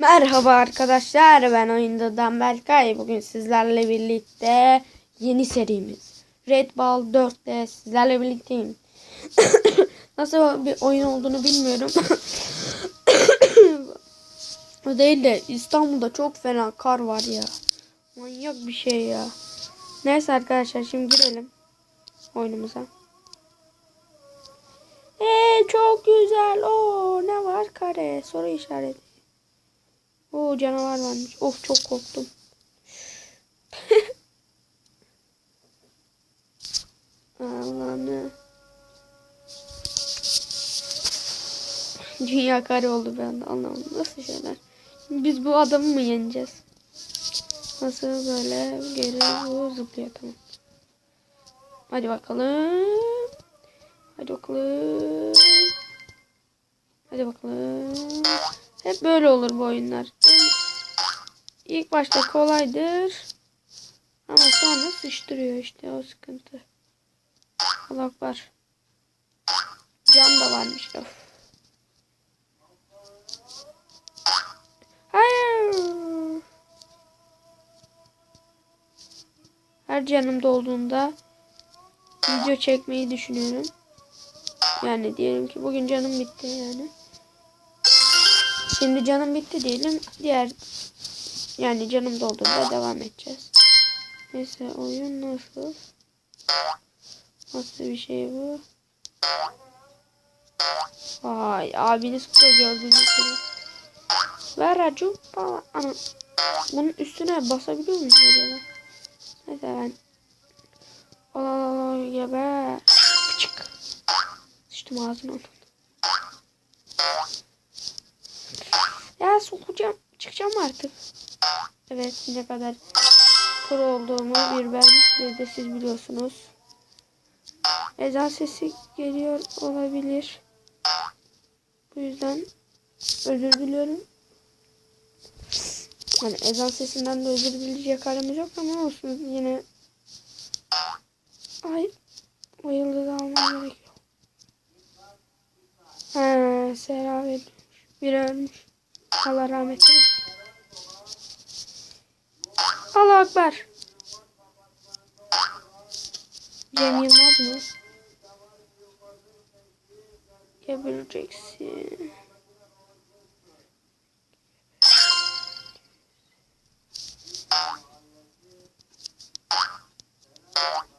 Merhaba arkadaşlar ben oyundadan Berkay. Bugün sizlerle birlikte yeni serimiz Red Ball 4'te sizlerle birlikteyim. Nasıl bir oyun olduğunu bilmiyorum. o değil de İstanbul'da çok fena kar var ya. Manyak bir şey ya. Neyse arkadaşlar şimdi girelim oyunumuza. Eee çok güzel. Oo ne var kare? Soru işareti. Oo canavar varmış. Of çok korktum. Allah'ını. Dünya kare oldu ben de anlamadım. Nasıl şeyler? Şimdi biz bu adamı mı yeneceğiz? Nasıl böyle geri bu zıplıyor tamam. Hadi bakalım. Hadi bakalım. Hadi bakalım. Hep böyle olur bu oyunlar. İlk başta kolaydır. Ama sonra sıçtırıyor işte o sıkıntı. Allah var. Can da varmış. Of. Hayır. Her canım dolduğunda video çekmeyi düşünüyorum. Yani diyelim ki bugün canım bitti yani. Şimdi canım bitti diyelim. Diğer yani canım dolduğunda devam edeceğiz. Neyse oyun nasıl? Nasıl bir şey bu? Vay abiniz burada gördüğünüz gibi. Ver acupa. Ana. Bunun üstüne basabiliyor muyuz acaba? Neyse ben. Allah geber. Küçük. Sıçtım ağzına. Ya sokacağım. Çıkacağım artık. Evet ne kadar pro olduğumu bir ben bir de siz biliyorsunuz. Ezan sesi geliyor olabilir. Bu yüzden özür diliyorum. Hani ezan sesinden de özür dileyecek halimiz yok ama olsun yine. Ay o yıldızı almam gerekiyor. He, etmiş. Biri ölmüş. Allah rahmet eylesin. Allah Ekber. Cem Yılmaz mı? Gebereceksin. Allah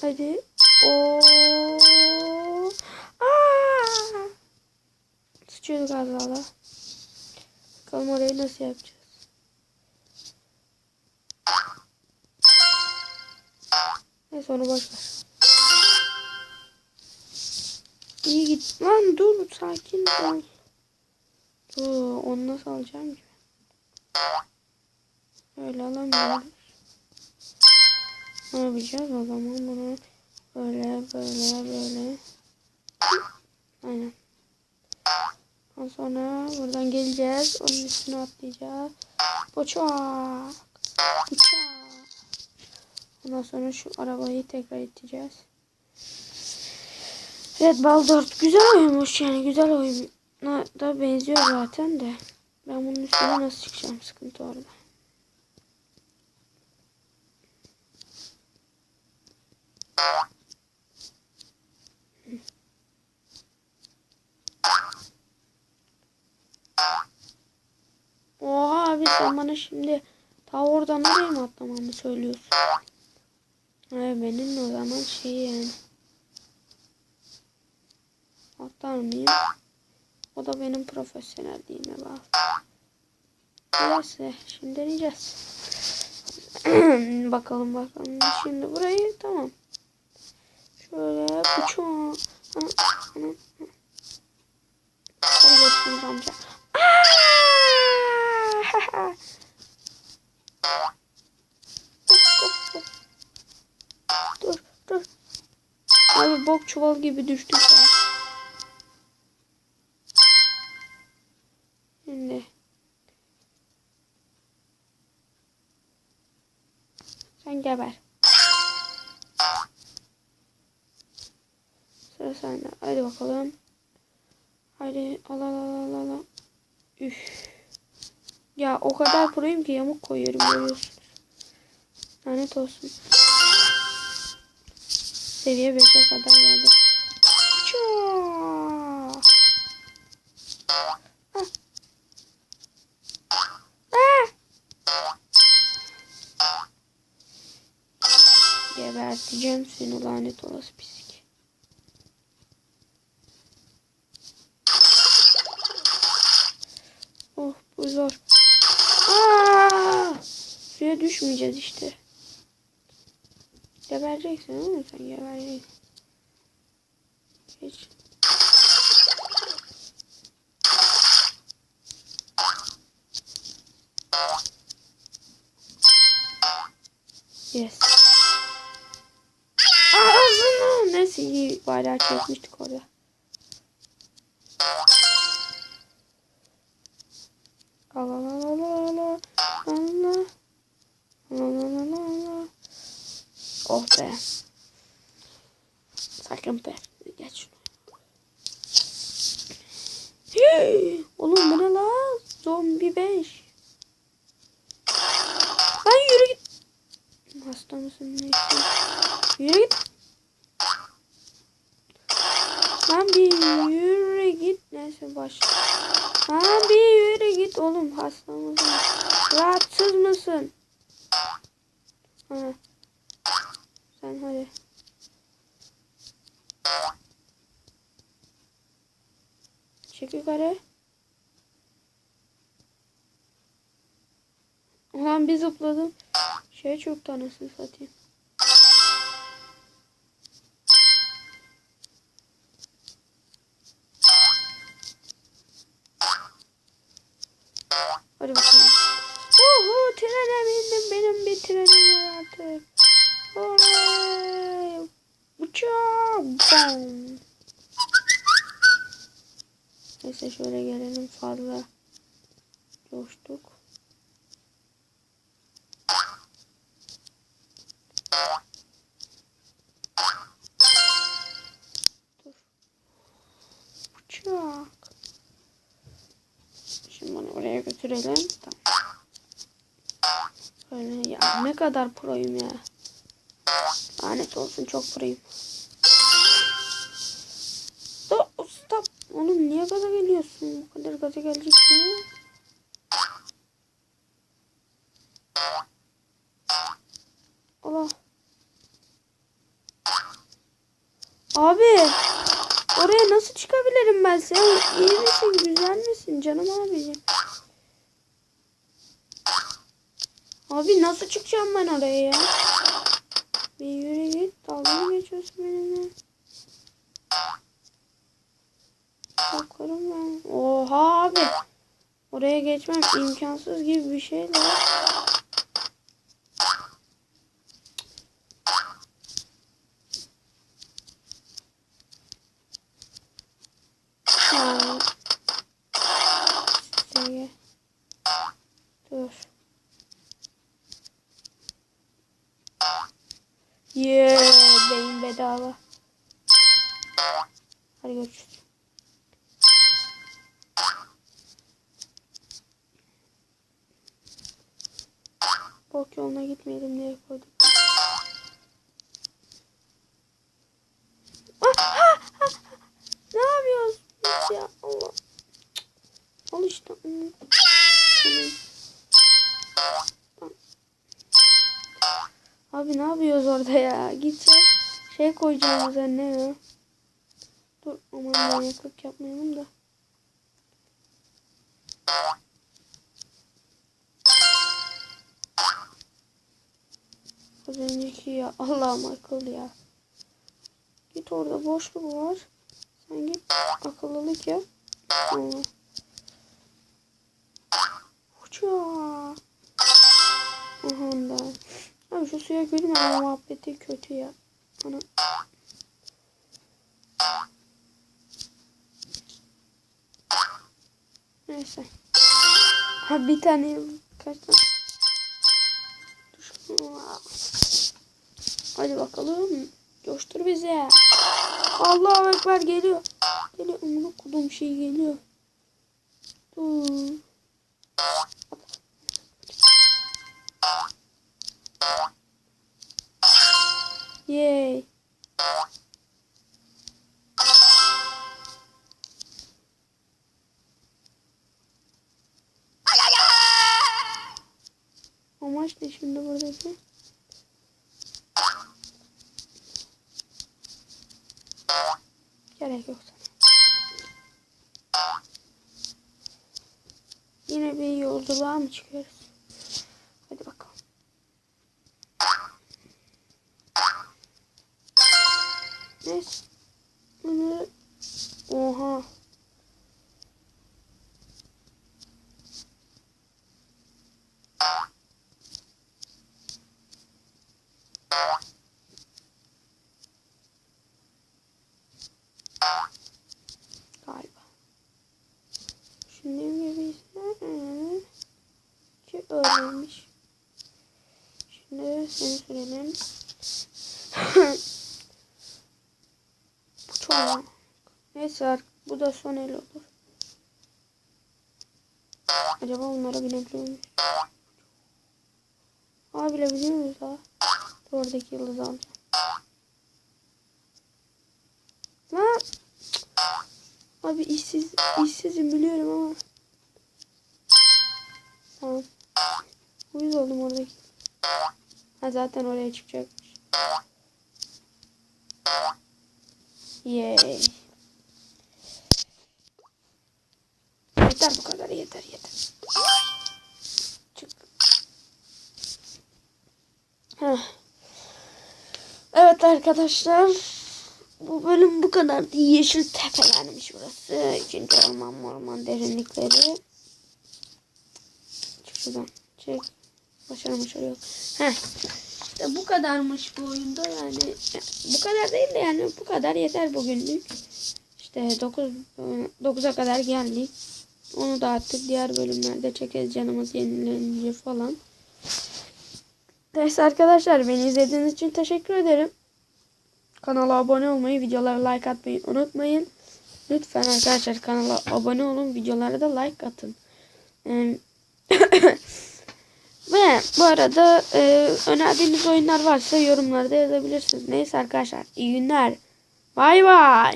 Hadi. Oo. Aa! Sıçıyorduk az daha. Bakalım orayı nasıl yapacağız. Neyse onu boş ver. İyi git. Lan dur sakin ol. Dur onu nasıl alacağım ki? Öyle alamıyoruz. Ne yapacağız o zaman bunu böyle böyle böyle. Aynen. Ondan sonra buradan geleceğiz. Onun üstüne atlayacağız. Uçak. Uçak. Ondan sonra şu arabayı tekrar iteceğiz. Ball 4 güzel oyunmuş yani güzel oyuna da benziyor zaten de. Ben bunun üstüne nasıl çıkacağım sıkıntı orada. Oha abi sen bana şimdi ta oradan oraya mı atlamamı söylüyorsun? Hayır benim o zaman şey yani. Atlar mıyım? O da benim profesyonelliğime bağlı. Neyse şimdi deneyeceğiz. bakalım bakalım. Şimdi burayı tamam. Şöyle bıçağı. Hadi görüşürüz amca. Aa! dur dur. tavuk çuval gibi düştük ya. Şimdi. Sen geber. Sıra sende. Hadi bakalım. Hadi al al al al al. Üf. Ya o kadar proyum ki yamuk koyuyorum görüyorsunuz. Lanet olsun. Seviye 5'e kadar geldim. Çaa. Ah. Ah. Geberteceğim seni lanet olası pislik. Zor. Aa! Suya düşmeyeceğiz işte. Gebereceksin ama sen gebereceksin. Geç. Yes. Ağzını. Neyse iyi bari çekmiştik orada. Sakın be. Geç. Hey, oğlum bu ne la? Zombi 5. Lan yürü git. Hasta mısın neyse. Yürü git. Lan bir yürü git. Neyse baş. Lan bir yürü git oğlum hasta mısın? Rahatsız mısın? Ha. Sen hadi. Çık yukarı. Ulan bir zıpladım. Şey çok tanısın satayım. Hadi bakalım. Oho trene bindim. Benim bir trenim var artık. Oley. Bam. Neyse şöyle gelelim fazla. Coştuk. Dur. Uçak. Şimdi bunu oraya götürelim. Tamam. Böyle ya ne kadar proyum ya. Lanet olsun çok proyum. Stop, stop. Oğlum niye gaza geliyorsun? Bu kadar gaza gelecek mi? Allah. Abi. Oraya nasıl çıkabilirim ben? Sen iyi misin? Güzel misin? Canım abicim. Abi nasıl çıkacağım ben oraya ya? Bir yürü git. Dalga mı geçiyorsun benimle? Bakarım ben. Oha abi. Oraya geçmem imkansız gibi bir şey de. Yeee yeah, beyin bedava. Hadi görüşürüz. Bok yoluna gitmeyelim diye koyduk. Ah, ah, ah, ne yapıyoruz biz ya Allah. Al işte. Tamam. Abi ne yapıyoruz orada ya? Gideceğiz. Şey koyacağım üzerine ya. Dur aman manyaklık yapmayalım da. Az önceki ya. Allah'ım akıl ya. Git orada boşluk var. Sen git akıllılık yap. Allah. Uçağı. Aha da. Abi şu suya gülme ama muhabbeti kötü ya. Ana. Neyse. Ha bir tane kaç tane? Hadi bakalım. Coştur bize. Allah ekber geliyor. Geliyor. Onu kudum şey geliyor. Dur. Amaç ne şimdi buradaki? Gerek yok sana. Yine bir yolculuğa mı çıkıyoruz? Hadi bakalım. Neyse. Oha. Öğrenmiş. Şimdi seni sürelim. bu çok. Neyse artık bu da son el olur. Acaba onlara binebiliyor muyuz? Aa bilebiliyor muyuz ha? Oradaki yıldızı alacağım. Lan! Abi işsiz, işsizim biliyorum ama. Tamam. Uyuz oldum oradaki. Ha zaten oraya çıkacakmış. Yay. Yeter bu kadar yeter yeter. Çık. Heh. Evet arkadaşlar. Bu bölüm bu kadardı. Yeşil tepelermiş burası. İkinci orman orman derinlikleri. Çık şuradan. Çek. Başarı yok. Heh. İşte bu kadarmış bu oyunda yani. Bu kadar değil de yani bu kadar yeter bugünlük. İşte 9 9'a kadar geldik. Onu da artık diğer bölümlerde çekeriz canımız yenilenince falan. Neyse arkadaşlar beni izlediğiniz için teşekkür ederim. Kanala abone olmayı, videolara like atmayı unutmayın. Lütfen arkadaşlar kanala abone olun, videolara da like atın. Ve bu arada e, önerdiğiniz oyunlar varsa yorumlarda yazabilirsiniz. Neyse arkadaşlar iyi günler. Bay bay.